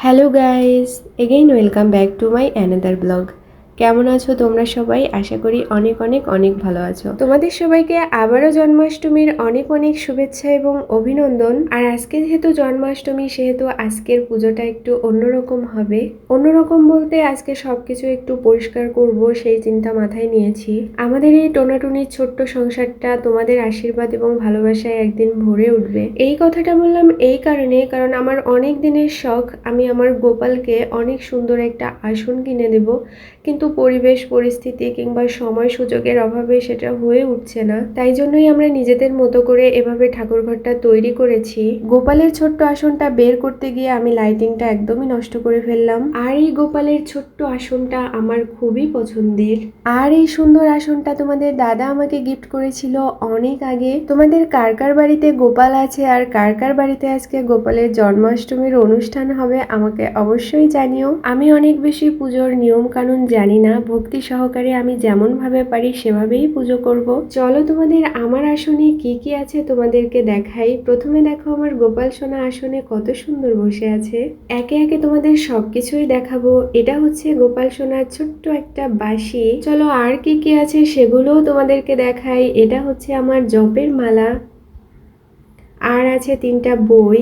hello guys again welcome back to my another blog কেমন আছো তোমরা সবাই? আশা করি অনেক অনেক অনেক ভালো আছো। তোমাদের সবাইকে আবারও জন্মাষ্টমীর অনেক অনেক শুভেচ্ছা এবং অভিনন্দন। আর আজকে যেহেতু জন্মাষ্টমী, সেহেতু আজকের পুজোটা একটু অন্যরকম হবে। অন্যরকম বলতে আজকে সবকিছু একটু পরিষ্কার করব, সেই চিন্তা মাথায় নিয়েছি। আমাদের এই টোনাটুনির ছোট্ট সংসারটা তোমাদের আশীর্বাদ এবং ভালোবাসায় একদিন ভরে উঠবে। এই কথাটা বললাম এই কারণে, কারণ আমার অনেক দিনের শখ। আমি আমার গোপালকে অনেক সুন্দর একটা আসন কিনে দেব। কিন্তু পরিবেশ, পরিস্থিতি কিংবা সময় সুযোগের অভাবে সেটা হয়ে উঠছে না, তাই জন্যই আমরা নিজেদের মতো করে এভাবে ঠাকুরঘরটা তৈরি করেছি। গোপালের ছোট্ট আসনটা বের করতে গিয়ে আমি লাইটিংটা একদমই নষ্ট করে ফেললাম। আর এই গোপালের ছোট্ট আসনটা আমার খুবই পছন্দের। আর এই সুন্দর আসনটা তোমাদের দাদা আমাকে গিফট করেছিল অনেক আগে। তোমাদের কার কার বাড়িতে গোপাল আছে আর কার কার বাড়িতে আজকে গোপালের জন্মাষ্টমীর অনুষ্ঠান হবে আমাকে অবশ্যই জানিও। আমি অনেক বেশি পুজোর নিয়ম কানুন জানি না, ভক্তি সহকারে আমি যেমন ভাবে পারি সেভাবেই পুজো করব। চলো তোমাদের আমার আসনে কি কি আছে তোমাদেরকে দেখাই। প্রথমে দেখো আমার গোপাল সোনা আসনে কত সুন্দর বসে আছে। একে একে তোমাদের সবকিছুই দেখাবো। এটা হচ্ছে গোপাল সোনার ছোট্ট একটা বাঁশি। চলো আর কি কি আছে সেগুলোও তোমাদেরকে দেখাই। এটা হচ্ছে আমার জপের মালা। আর আছে তিনটা বই।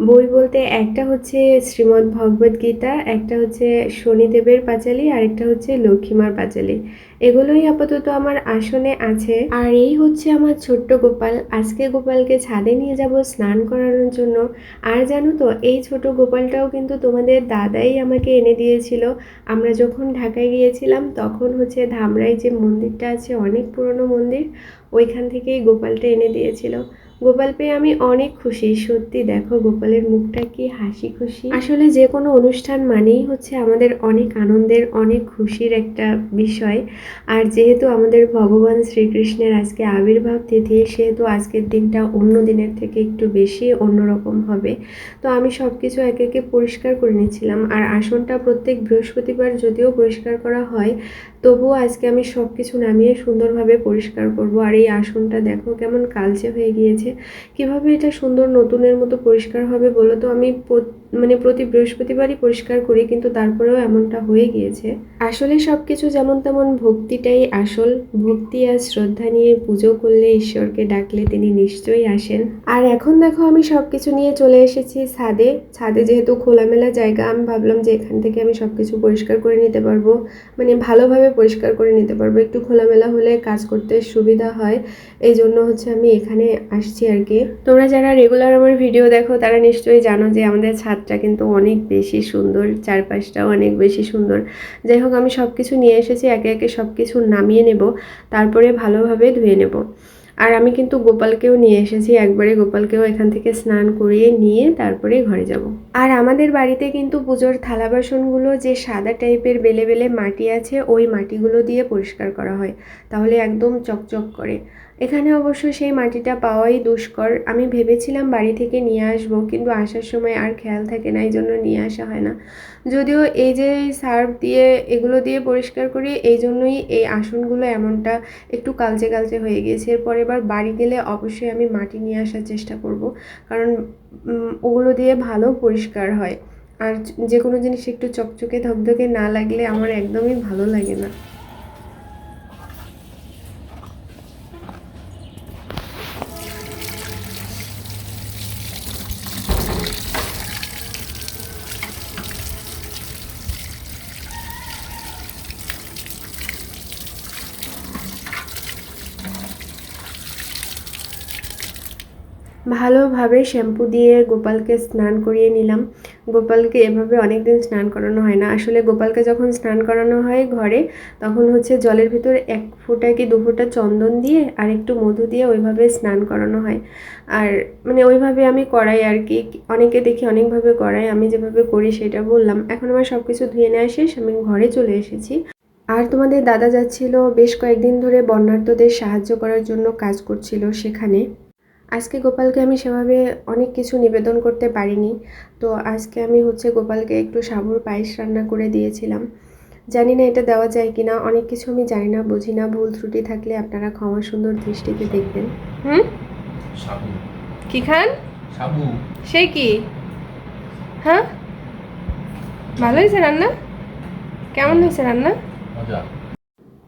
বই বলতে একটা হচ্ছে শ্রীমদ্ ভগবদ গীতা, একটা হচ্ছে শনিদেবের পাঁচালী, আর একটা হচ্ছে লক্ষ্মীমার পাঁচালী। এগুলোই আপাতত আমার আসনে আছে। আর এই হচ্ছে আমার ছোট্ট গোপাল। আজকে গোপালকে ছাদে নিয়ে যাব স্নান করানোর জন্য। আর জানো তো, এই ছোট গোপালটাও কিন্তু তোমাদের দাদাই আমাকে এনে দিয়েছিল। আমরা যখন ঢাকায় গিয়েছিলাম, তখন হচ্ছে ধামরাই যে মন্দিরটা আছে, অনেক পুরনো মন্দির, ওইখান থেকেই গোপালটা এনে দিয়েছিল। গোপাল পেয়ে আমি অনেক খুশি। সত্যি দেখো গোপালের মুখটা কি হাসি খুশি। আসলে যে কোনো অনুষ্ঠান মানেই হচ্ছে আমাদের অনেক আনন্দের, অনেক খুশির একটা বিষয়। আর যেহেতু আমাদের ভগবান শ্রীকৃষ্ণের আজকে আবির্ভাব তিথি, সেহেতু আজকের দিনটা অন্য দিনের থেকে একটু বেশি অন্যরকম হবে। তো আমি সব কিছু একে একে পরিষ্কার করে নিয়েছিলাম আর আসনটা প্রত্যেক বৃহস্পতিবার যদিও পরিষ্কার করা হয় তবুও আজকে আমি সব কিছু নামিয়ে সুন্দরভাবে পরিষ্কার করব। আর এই আসনটা দেখো কেমন কালচে হয়ে গিয়েছে। কীভাবে এটা সুন্দর নতুনের মতো পরিষ্কার হবে বলো তো? আমি মানে প্রতি বৃহস্পতিবারই পরিষ্কার করি, কিন্তু তারপরেও এমনটা হয়ে গিয়েছে। আসলে সব কিছু যেমন তেমন ভক্তিটাই আসল। ভক্তি আর শ্রদ্ধা নিয়ে পুজো করলে ঈশ্বরকে ডাকলে তিনি নিশ্চয়ই আসেন। আর এখন দেখো আমি সব কিছু নিয়ে চলে এসেছি ছাদে। ছাদে যেহেতু খোলামেলা জায়গা, আমি ভাবলাম যে এখান থেকে আমি সব কিছু পরিষ্কার করে নিতে পারব। মানে ভালোভাবে পরিষ্কার করে নিতে পারব। একটু খোলামেলা হলে কাজ করতে সুবিধা হয়। এই জন্য হচ্ছে আমি এখানে আসছি আর কি। তোমরা যারা রেগুলার আমার ভিডিও দেখো, তারা নিশ্চয়ই জানো যে আমাদের ছাদটা কিন্তু অনেক বেশি সুন্দর চারপাশটাও অনেক বেশি সুন্দর। যাই হোক, আমি সব কিছু নিয়ে এসেছি, একে একে সব কিছু নামিয়ে নেব, তারপরে ভালোভাবে ধুয়ে নেব। আর আমি কিন্তু গোপালকেও নিয়ে এসেছি, একবারে গোপালকেও এখান থেকে স্নান করিয়ে নিয়ে তারপরে ঘরে যাব। আর আমাদের বাড়িতে কিন্তু পুজোর থালা বাসনগুলো যে সাদা টাইপের বেলে বেলে মাটি আছে, ওই মাটিগুলো দিয়ে পরিষ্কার করা হয়, তাহলে একদম চকচক করে। এখানে অবশ্য সেই মাটিটা পাওয়াই দুষ্কর। আমি ভেবেছিলাম বাড়ি থেকে নিয়ে আসব, কিন্তু আসার সময় আর খেয়াল থাকে না এই জন্য নিয়ে আসা হয় না। যদিও এই যে সার্ফ দিয়ে, এগুলো দিয়ে পরিষ্কার করি এই জন্যই এই আসনগুলো এমনটা একটু কালচে কালচে হয়ে গিয়েছে। এরপর এবার বাড়ি গেলে অবশ্যই আমি মাটি নিয়ে আসার চেষ্টা করব, কারণ ওগুলো দিয়ে ভালো পরিষ্কার হয়। আর যে কোনো জিনিস একটু চকচকে ধকধকে না লাগলে আমার একদমই ভালো লাগে না। ভালোভাবে শ্যাম্পু দিয়ে গোপালকে স্নান করিয়ে নিলাম। গোপালকে এভাবে অনেক দিন স্নান করানো হয় না। আসলে গোপালকে যখন স্নান করানো হয় ঘরে, তখন হচ্ছে জলের ভিতর এক ফোঁটা কি দু ফোঁটা চন্দন দিয়ে আর একটু মধু দিয়ে ওইভাবে স্নান করানো হয়। আর মানে ওইভাবে আমি করাই আর কি। অনেকে দেখি অনেকভাবে করাই আমি যেভাবে করি সেটা বললাম। এখন আমার সব কিছু ধুয়ে নেওয়া শেষ। আমি ঘরে চলে এসেছি। আর তোমাদের দাদা যাচ্ছিল বেশ কয়েকদিন ধরে বন্যার্তদের সাহায্য করার জন্য কাজ করছিল সেখানে। আজকে গোপালকে আমি সেভাবে অনেক কিছু নিবেদন করতে পারিনি। তো আজকে আমি হচ্ছে গোপালকে একটু সাবুর পায়েস রান্না করে দিয়েছিলাম। জানি না এটা দেওয়া যায় কিনা অনেক কিছু আমি জানি না বুঝি না। ভুল ত্রুটি থাকলে আপনারা ক্ষমা সুন্দর দৃষ্টিতে দেখবেন। হুম? কি খান? সাবু। সে কি? হ্যাঁ? ভালো হয়েছে রান্না? কেমন হয়েছে রান্না? মজা।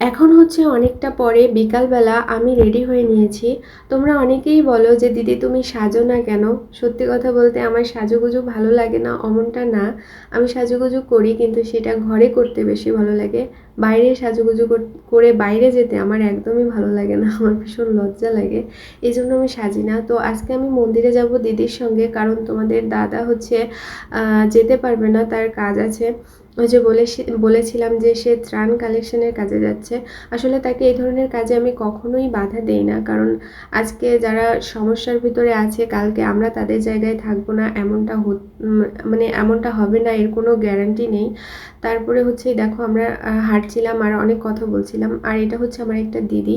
এখন হচ্ছে অনেকটা পরে, বিকালবেলা আমি রেডি হয়ে নিয়েছি। তোমরা অনেকেই বলো যে, দিদি, তুমি সাজো না কেন? সত্যি কথা বলতে আমার সাজুগুজু ভালো লাগে না, অমনটা না। আমি সাজুগুজু করি কিন্তু সেটা ঘরে করতে বেশি ভালো লাগে। বাইরে সাজুগুজু কর- বাইরে যেতে আমার একদমই ভালো লাগে না, আমার ভীষণ লজ্জা লাগে। এই জন্য আমি সাজি না। তো আজকে আমি মন্দিরে যাব দিদির সঙ্গে, কারণ তোমাদের দাদা হচ্ছে যেতে পারবে না, তার কাজ আছে। ওই যে বলে বলেছিলাম যে সে ত্রাণ কালেকশনের কাজে যাচ্ছে। আসলে তাকে এই ধরনের কাজে আমি কখনোই বাধা দেই না। কারণ আজকে যারা সমস্যার ভিতরে আছে, কালকে আমরা তাদের জায়গায় থাকব না, এমনটা মানে এমনটা হবে না, এর কোনো গ্যারান্টি নেই। তারপরে হচ্ছে, দেখো আমরা হাঁটছিলাম আর অনেক কথা বলছিলাম। আর এটা হচ্ছে আমার একটা দিদি।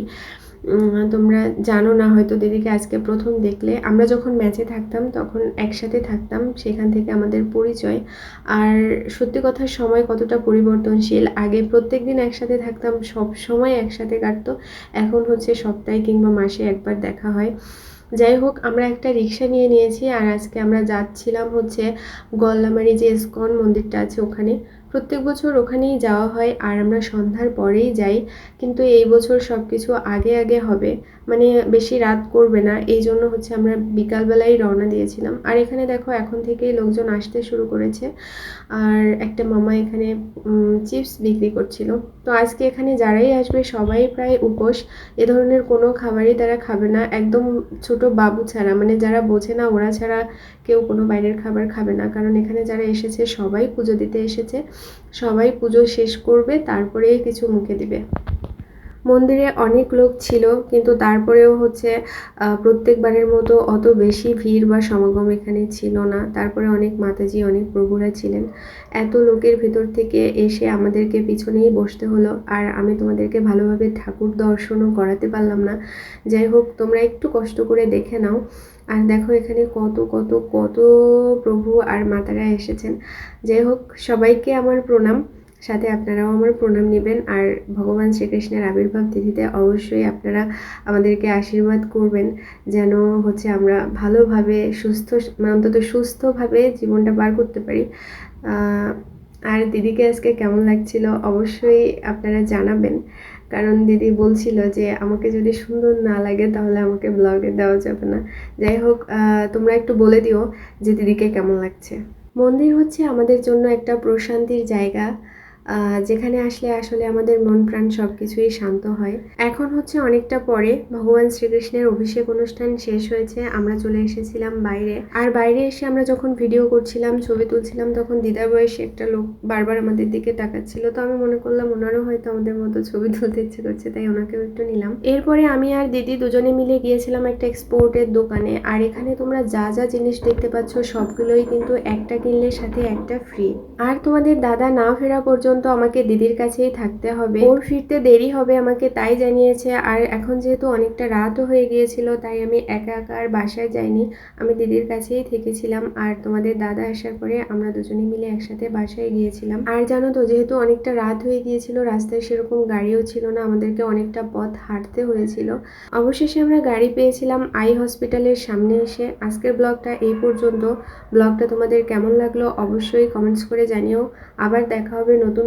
তোমরা জানো না, হয়তো দিদিকে আজকে প্রথম দেখলে। আমরা যখন ম্যাচে থাকতাম, তখন একসাথে থাকতাম, সেখান থেকে আমাদের পরিচয়। আর সত্যি কথা, সময় কতটা পরিবর্তনশীল। আগে প্রত্যেক দিন একসাথে থাকতাম, সব সময় একসাথে কাটতো। এখন হচ্ছে সপ্তাহে কিংবা মাসে একবার দেখা হয়। যাই হোক, আমরা একটা রিক্সা নিয়ে নিয়েছি, আর আজকে আমরা যাচ্ছিলাম হচ্ছে গল্লামারি যে ইস্কন মন্দিরটা আছে ওখানে। প্রত্যেক বছর ওখানেই যাওয়া হয় আর আমরা সন্ধ্যার পরেই যাই, কিন্তু এই বছর সব কিছু আগে আগে হবে। মানে বেশি রাত করবে না, এই জন্য হচ্ছে আমরা বিকালবেলায় রওনা দিয়েছিলাম। আর এখানে দেখো এখন থেকেই লোকজন আসতে শুরু করেছে। আর একটা মামা এখানে চিপস বিক্রি করছিল। তো আজকে এখানে যারাই আসবে সবাই প্রায় উপোস। এ ধরনের কোনো খাবারই তারা খাবে না। একদম ছোট বাবু ছাড়া মানে যারা বোঝে না ওরা ছাড়া কেউ কোনো বাইরের খাবার খাবে না। কারণ এখানে যারা এসেছে সবাই পুজো দিতে এসেছে। সবাই পুজো শেষ করবে, তারপরে কিছু মুখে দিবে। মন্দিরে অনেক লোক ছিল, কিন্তু তারপরেও হচ্ছে প্রত্যেকবারের মতো অত বেশি ভিড় বা সমাগম এখানে ছিল না। তারপরে অনেক মাতাজি, অনেক প্রভুরা ছিলেন। এত লোকের ভেতর থেকে এসে আমাদেরকে পিছনেই বসতে হলো। আর আমি তোমাদেরকে ভালোভাবে ঠাকুর দর্শনও করাতে পারলাম না। যাই হোক, তোমরা একটু কষ্ট করে দেখে নাও। আর দেখো এখানে কত কত কত প্রভু আর মাতারা এসেছেন। যাই হোক, সবাইকে আমার প্রণাম। সাথে আপনারাও আমার প্রণাম নেবেন। আর ভগবান শ্রীকৃষ্ণের আবির্ভাব তিথিতে অবশ্যই আপনারা আমাদেরকে আশীর্বাদ করবেন, যেন হচ্ছে আমরা ভালোভাবে সুস্থ মানে অন্তত সুস্থভাবে জীবনটা পার করতে পারি। আর দিদিকে আজকে কেমন লাগছিল অবশ্যই আপনারা জানাবেন। কারণ দিদি বলছিল যে, আমাকে যদি সুন্দর না লাগে, তাহলে আমাকে ব্লগে দেওয়া যাবে না। যাই হোক তোমরা একটু বলে দিও যে দিদিকে কেমন লাগছে। মন্দির হচ্ছে আমাদের জন্য একটা প্রশান্তির জায়গা। যেখানে আসলে আসলে আমাদের মন প্রাণ সব কিছুই শান্ত হয়। এখন হচ্ছে অনেকটা পরে ভগবান শ্রীকৃষ্ণের অভিষেক অনুষ্ঠান শেষ হয়েছে, আমরা চলে এসেছিলাম বাইরে। আর বাইরে এসে আমরা যখন ভিডিও করছিলাম, ছবি তুলছিলাম, তখন দিদার বয়সী একটা লোক বারবার আমাদের দিকে তাকাচ্ছিল। তো আমি মনে করলাম, ওনারও হয়তো আমাদের মতো ছবি তুলতে ইচ্ছে করছে, তাই ওনাকেও একটু নিলাম। এরপরে আমি আর দিদি দুজনে মিলে গিয়েছিলাম একটা এক্সপোর্টের দোকানে। আর এখানে তোমরা যা যা জিনিস দেখতে পাচ্ছ, সবগুলোই কিন্তু একটা কিনলে সাথে একটা ফ্রি আর তোমাদের দাদা না ফেরা পর্যন্ত আমাকে দিদির কাছেই থাকতে হবে। ওর ফিরতে দেরি হবে আমাকে তাই জানিয়েছে। আর এখন যেহেতু অনেকটা রাতও হয়ে গিয়েছিল, তাই আমি একা একা আর বাসায় যাইনি। আমি দিদির কাছেই থেকেছিলাম। আর তোমাদের দাদা আসার পরে আমরা দুজনে মিলে একসাথে বাসায় গিয়েছিলাম। আর জানো তো, যেহেতু অনেকটা রাত হয়ে গিয়েছিল, রাস্তায় সেরকম গাড়িও ছিল না। আমাদেরকে অনেকটা পথ হাঁটতে হয়েছিল। অবশেষে আমরা গাড়ি পেয়েছিলাম আই হসপিটালের সামনে এসে। আজকের ব্লগটা এই পর্যন্ত। ব্লগটা তোমাদের কেমন লাগল অবশ্যই কমেন্টস করে জানিও। আবার দেখা হবে নতুন